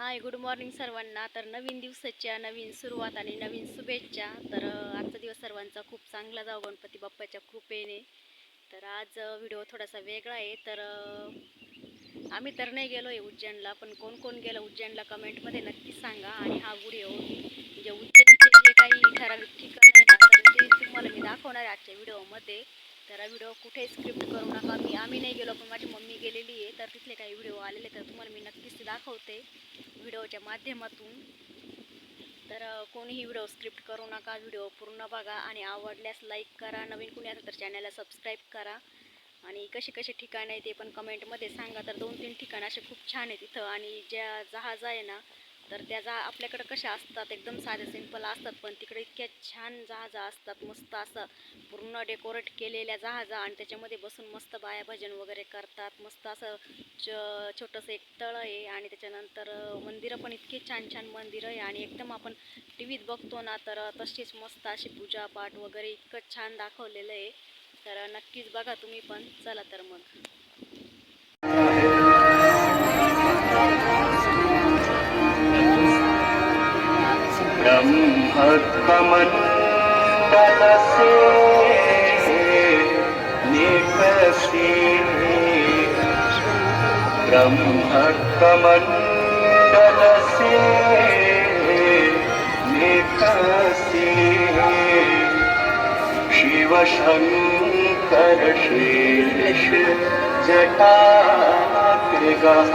Hi good morning सर्वांना. तर नवीन दिवसाच्या नवीन सुरुवात आणि नवीन शुभेच्छा. तर आजचा दिवस सर्वांचा खूप चांगला जाऊ गणपती बाप्पाच्या कृपेने. तर आज व्हिडिओ थोडासा वेगळा आहे. तर आम्ही तर नाही गेलो आहे उज्जैनला पण कोण कोण गेलं उज्जैनला कमेंटमध्ये नक्की सांगा. आणि हा व्हिडिओ म्हणजे उज्जैनचे जे काही ठराविक ठिकाण आहे ना तर ते तुम्हाला मी दाखवणार आहे आजच्या व्हिडिओमध्ये तर व्हिडिओ कुठे स्क्रिप्ट करू नका. मी आम्ही नाही गेलो पण माझी मम्मी गेलेली आहे. तर तिथले काही व्हिडिओ आलेले तर तुम्हाला मी नक्कीच दाखवते व्हिडिओच्या माध्यमातून. तर कोणीही व्हिडिओ स्क्रिप्ट करू नका. व्हिडिओ पूर्ण बघा आणि आवडल्यास लाईक करा. नवीन कुणी असेल तर चॅनलला सबस्क्राईब करा. आणि कसे कसे ठिकाण आहे ते पण कमेंटमध्ये सांगा. तर दोन तीन ठिकाण असे खूप छान आहे तिथं आणि ज्या जहाज आहे ना तर त्या जा आपल्याकडं कशा असतात? एकदम साधे सिंपल असतात पण तिकडे इतक्या छान जहाजा असतात मस्त असं पूर्ण डेकोरेट केलेल्या जहाजा आणि त्याच्यामध्ये बसून मस्त बाया भजन वगैरे करतात मस्त असं च छोटंसं एक तळं आहे आणि त्याच्यानंतर मंदिरं पण इतकी छान छान मंदिरं आहे आणि एकदम आपण टी व्हीत बघतो ना तर तशीच मस्त अशी पूजापाठ वगैरे इतकं छान दाखवलेलं आहे. तर नक्कीच बघा तुम्ही पण चला तर मग. मन् तलसि निकसि ब्रह्मर्थमन् शिवशङ्करशेष जटा तृगः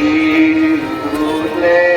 you.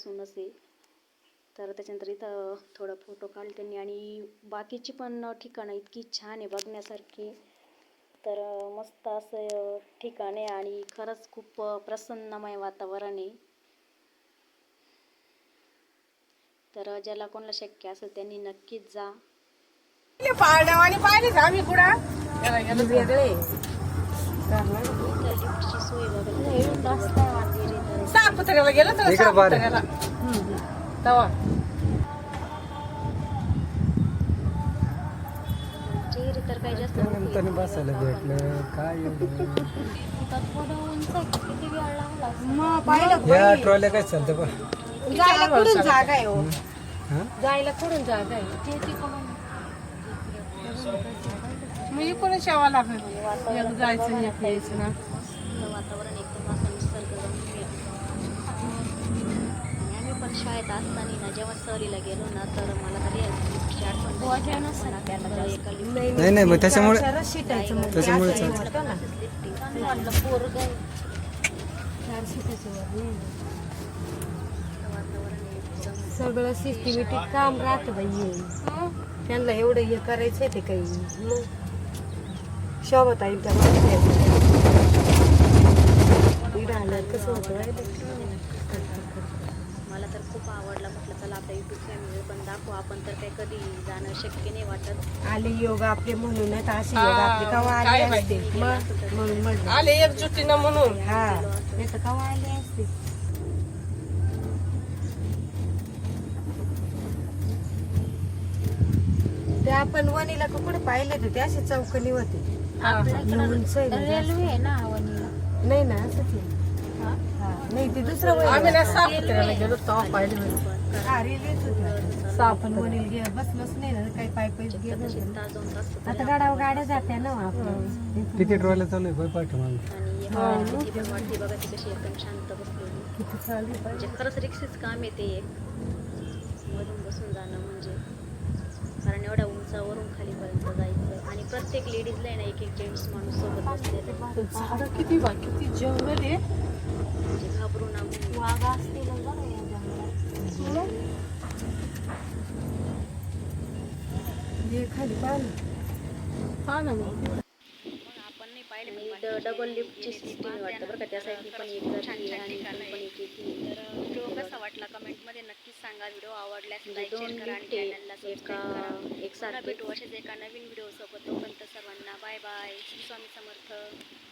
बसूनच आहे तर त्याच्यानंतर इथं थोडा फोटो काढले त्यांनी. आणि बाकीची पण ठिकाणं इतकी छान आहे बघण्यासारखी. तर मस्त असं ठिकाण आहे आणि खरंच खूप प्रसन्नमय वातावरण आहे. तर ज्याला कोणाला शक्य असेल त्यांनी नक्कीच जा. पाळण्यावानी पाहिलीच आम्ही कुठं? वेगळे. लिफ्टची सोय बघा तर सापुतऱ्याला गेलो तर सापुतऱ्याला तवा चेहरे तर काही जास्त नंतर बसायला भेटलं. काय एवढं. मग पाहिलं या ट्रॉल्या काय चालतं बा जायला कुठून जागा आहे हो? हा? जायला कुठून जागा आहे? मग इकडून शेवा लागणार एक जायचं एक यायचं ना. वातावरण एकदम असं शाळेत असताना ना जेव्हा सहलीला गेलो ना तर मला तरी लिफ्ट नाही. नाही. मग त्याच्यामुळे मग त्याच्यामुळे हे सगळं सिस्टमॅटिक काम राहतं बाई. हे. त्यांना एवढं हे करायचंय ते काही. मग शोभत आहे. त्या आल्यावर कसं होतं माहिती मला तर खूप आवडला म्हटलं चला आपल्या युट्यूब फॅमिली पण दाखवू आपण तर काही कधी जाणं शक्य नाही वाटत आले योग आपले म्हणूनच असे योग आपले कवा आले असते. मग म्हणून म्हटलं आले एकजुटीनं म्हणून. हा नाही तर कवा आले असते. ते आपण वणीला कुठे पाहिले होते? ते असे चौकनी होते. रेल्वे आहे ना वणीला. नाही ना असंच आहे. हा. नाही ते दुसरं वय आम्ही ना सापुत्र्याला गेलो तेव्हा पाहिले होते. हा रिलीज होती. आपण वनील गे बसलोच नाही ना काही पाय पाय गेलो तसे तास दोन तास आता गाड्या गाड्या जात्या ना आपल्या. किती ट्रॉल्या चालू आहे हा वाटते बघा ती कशी एकदम शांत बसलेली. म्हणजे खरंच रिक्षेच काम येते एक मधून बसून जाणं म्हणजे. कारण एवढ्या उंचावरून खालीपर्यंत जायचं. आणि प्रत्येक लेडीजला आहे ना एक एक जेंट्स माणूस सोबत बसलेला किती बा किती जंगल आहे. म्हणजे घाबरू ना म्हणून. वाघ असतील. हे खाली पाहिलं हा ना मग डबल लिफ्टची सिस्टीम वाटतं बरं का त्या साईडनी पण एक जाती आहे आणि इकडून पण एक येते तर व्हिडिओ कसा वाटला कमेंटमध्ये नक्कीच सांगा व्हिडिओ आवडल्यास लाईक शेअर करा आणि चॅनलला सबस्क्राईब करा एक पुन्हा भेटू असेच एका नवीन व्हिडिओसोबत तोपर्यंत सर्वांना बाय बाय श्री स्वामी समर्थ